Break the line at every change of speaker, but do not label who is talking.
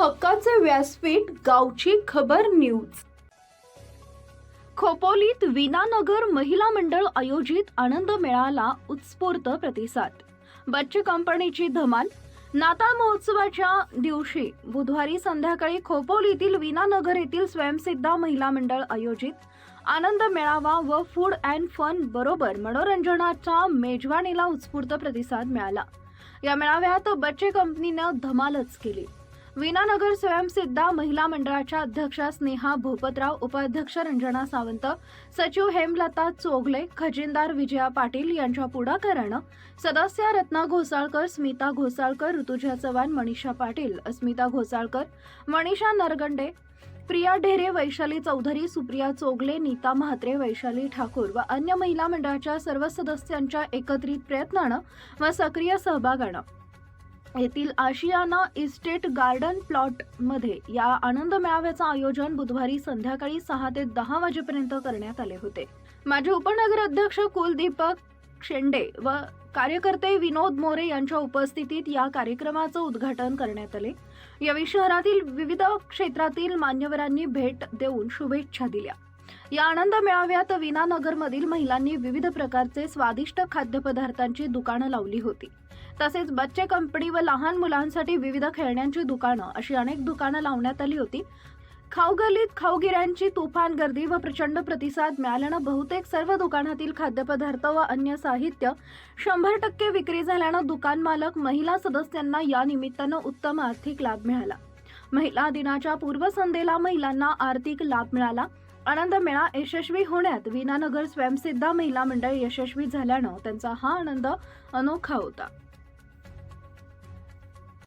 हक्काचे व्यासपीठ गावची खबर न्यूज. खोपोलीत विनानगर महिला मंडळ आयोजित आनंद मेळाला उत्स्फूर्त प्रतिसाद. बच्चे कंपनीची धमाल नाताळ महोत्सवाच्या दिवशी बुधवारी संध्याकाळी खोपोलीतील विनानगर येथील स्वयंसिद्धा महिला मंडळ आयोजित आनंद मेळावा व फूड अँड फन बरोबर मनोरंजनाच्या मेजवानीला उत्स्फूर्त प्रतिसाद मिळाला. या मेळाव्यात बच्चे कंपनीनं धमालच केली. विनानगर स्वयंसिद्धा महिला मंडळाच्या अध्यक्षा स्नेहा भोपतराव उपाध्यक्ष रंजना सावंत सचिव हेमलता चोगले खजिनदार विजया पाटील यांच्या पुढाकारानं सदस्य रत्ना घोसाळकर स्मिता घोसाळकर ऋतुजा चव्हाण मनीषा पाटील अस्मिता घोसाळकर मनीषा नरगंडे प्रिया ढेरे वैशाली चौधरी सुप्रिया चोगले नीता म्हात्रे वैशाली ठाकूर व अन्य महिला मंडळाच्या सर्व सदस्यांच्या एकत्रित प्रयत्नानं व सक्रिय सहभागानं येथील आशियाना इस्टेट गार्डन प्लॉटमध्ये या आनंद मेळाव्याचं आयोजन बुधवारी संध्याकाळी सहा ते दहा वाजेपर्यंत करण्यात आले होते. माझे उपनगर अध्यक्ष कुलदीपक शेंडे व कार्यकर्ते विनोद मोरे यांच्या उपस्थितीत या कार्यक्रमाचं उद्घाटन करण्यात आले. यावेळी शहरातील विविध क्षेत्रातील मान्यवरांनी भेट देऊन शुभेच्छा दिल्या. या आनंद मेळाव्यात विनानगरमधील महिलांनी विविध प्रकारचे स्वादिष्ट खाद्यपदार्थांची दुकानं लावली होती. तसेच बच्चे कंपनी व लहान मुलांसाठी विविध खेळण्यांची दुकानं अशी अनेक दुकानं लावण्यात आली होती. खाऊगल्लीत खाऊगिऱ्यांची तुफान गर्दी व प्रचंड प्रतिसाद मिळाल्यानं बहुतेक सर्व दुकानातील खाद्यपदार्थ व अन्य साहित्य शंभर टक्के विक्री झाल्यानं दुकान मालक महिला सदस्यांना या निमित्तानं उत्तम आर्थिक लाभ मिळाला. महिला दिनाच्या पूर्वसंध्येला महिलांना आर्थिक लाभ मिळाला. आनंद मेळा यशस्वी होण्यात विनानगर स्वयंसिद्धा महिला मंडळ यशस्वी झाल्यानं त्यांचा हा आनंद अनोखा होता.